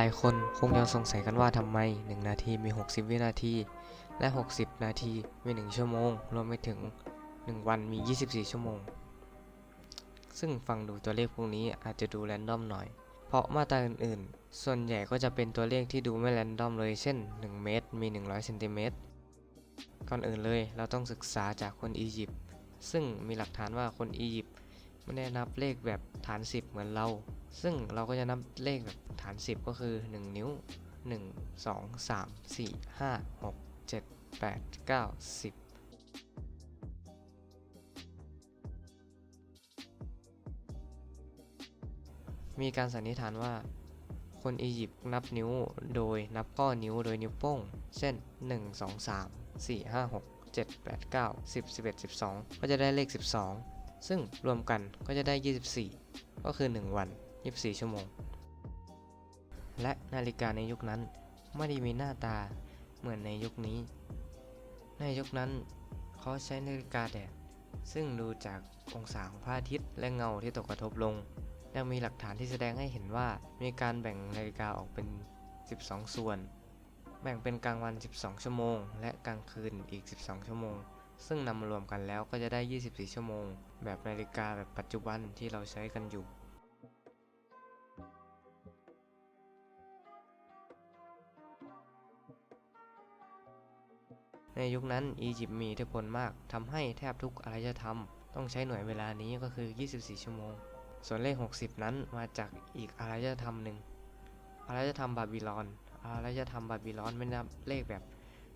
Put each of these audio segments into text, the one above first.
ายคนคงยังสงสัยกันว่าทำไม 1 นาทีมี 60 วินาที และ 60 นาทีมี 1 ชั่วโมง รวมไปถึง 1 วันมี 24 ชั่วโมง ซึ่งฟังดูตัวเลขพวกนี้อาจจะดูแรนดอมหน่อย เพราะมาตราอื่นๆ ส่วนใหญ่ก็จะเป็นตัวเลขที่ดูไม่แรนดอมเลย เช่น 1 เมตรมี 100เซนติเมตร ก่อนอื่นเลยเราต้องศึกษาจากคนอียิปต์ซึ่งมีหลักฐานว่าคนอียิปต์ ไม่ได้นับเลขแบบฐาน 10 เหมือนเรา ซึ่งเราก็จะนับเลขแบบฐาน 10 ก็คือ 1 นิ้ว 1 2 3 4 5 6 7 8 9 10มีการสันนิษฐานว่า คนอียิปต์นับนิ้วโดยนับข้อนิ้วโดยนิ้วโป้ง เช่น 1 2 3 4 5 6 7 8 9 10 11 12 ก็จะได้เลข 12 ซึ่งรวมกันก็จะได้ 24 ก็คือ 1 วัน 24 ชั่วโมง และนาฬิกาในยุคนั้นไม่ได้มีหน้าตาเหมือนในยุคนี้ ในยุคนั้นเขาใช้นาฬิกาแดด ซึ่งดูจากองศาของพระอาทิตย์และเงาที่ตกกระทบลง ยังมีหลักฐานที่แสดงให้เห็นว่ามีการแบ่งนาฬิกาออกเป็น 12 ส่วน แบ่งเป็นกลางวัน 12 ชั่วโมง และกลางคืนอีก 12 ชั่วโมง ซึ่งนำมารวมกันแล้วก็จะได้ 24 ชั่วโมง แบบนาฬิกาแบบปัจจุบันที่เราใช้กันอยู่ ในยุคนั้นอียิปต์มีอิทธิพลมากทำให้แทบทุกอารยธรรม ต้องใช้หน่วยเวลานี้ก็คือ 24 ชั่วโมง ส่วนเลข 60 นั้นมาจากอีกอารยธรรมหนึ่งอารยธรรมบาบิลอนอารยธรรมบาบิลอนไม่นับเลขแบบ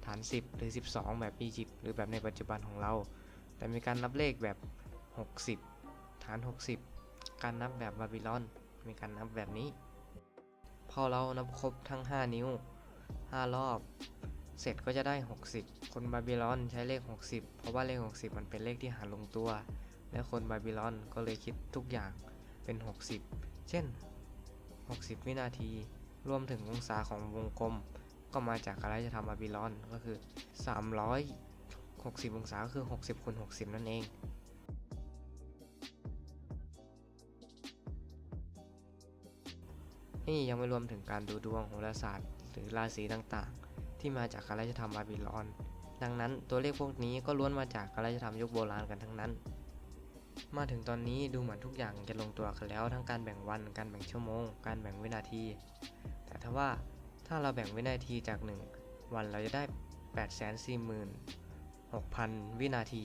ฐาน 10 หรือ 12 แบบอียิปต์หรือแบบในปัจจุบันของเรา แต่มีการนับเลขแบบ 60 ฐาน 60 การนับแบบบาบิลอน มีการนับแบบนี้ พอเรานับครบทั้ง 5 นิ้ว 5 รอบ เสร็จก็จะได้ 60 คนบาบิลอนใช้เลข 60 เพราะว่าเลข 60 มันเป็นเลขที่หารลงตัว และคนบาบิลอนก็เลยคิดทุกอย่างเป็น 60 เช่น 60 วินาที รวมถึงองศาของวงกลม ก็มาจากอารยธรรมบาบิลอนก็คือ 360 องศาก็คือ 60คูณ60 นั่นเอง นี่ยังไม่รวมถึงการดูดวงโหราศาสตร์ หรือราศีต่างๆ ที่มาจากอารยธรรมบาบิลอน ดังนั้นตัวเลขพวกนี้ก็ล้วนมาจากอารยธรรมยุคโบราณกันทั้งนั้นมาถึงตอนนี้ดูเหมือนทุกอย่างจะลงตัวกันแล้วทั้งการแบ่งวัน การแบ่งชั่วโมง การแบ่งวินาที แต่ถ้าว่า ถ้าเราแบ่งวินาทีจาก 1 วันเราจะได้ 846,000 วินาที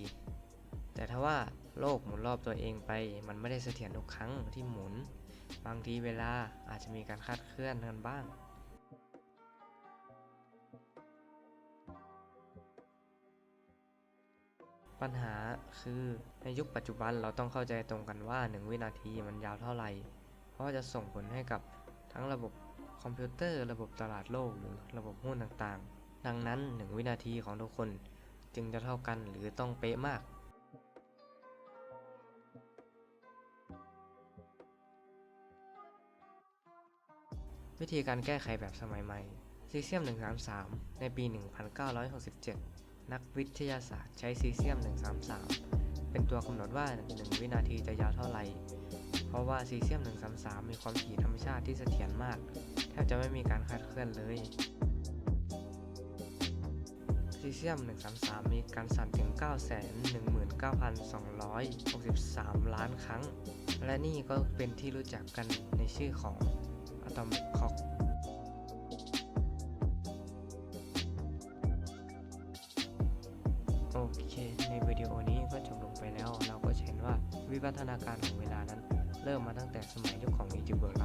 แต่ถ้าว่าโลกหมุนรอบตัวเองไป มันไม่ได้เสถียรทุกครั้งที่หมุน บางทีเวลาอาจจะมีการคลาดเคลื่อนกันบ้างปัญหาคือในยุคปัจจุบันเราต้องเข้าใจตรงกันว่า 1 วินาทีมันยาวเท่าไหร่ เพราะจะส่งผลให้กับทั้งระบบ คอมพิวเตอร์ ระบบตลาดโลกหรือระบบหุ้นต่างๆ ดังนั้น 1 วินาทีของทุกคนจึงจะเท่ากันหรือต้องเป๊ะมาก วิธีการแก้ไขแบบสมัยใหม่ซีเซียม 133 ในปี 1967 นักวิทยาศาสตร์ใช้ซีเซียม 133 เป็นตัวกำหนดว่า 1 วินาทีจะยาวเท่าไหร่ เพราะว่าซีเซียม 133 มีความถี่ธรรมชาติที่เสถียรมาก ทบจะไม่มีการคลาดเคลื่อนเลยซีเซียม 133 มีการสั่นถึง 919,263 ล้านครั้ง และนี่ก็เป็นที่รู้จักกันในชื่อของ Atomic Clock โอเค ในวิดีโอนี้ก็จบลงไปแล้ว เราก็เห็นว่าวิวัฒนาการของเวลานั้น เริ่มมาตั้งแต่สมัยยุคของอียิปต์โบราณ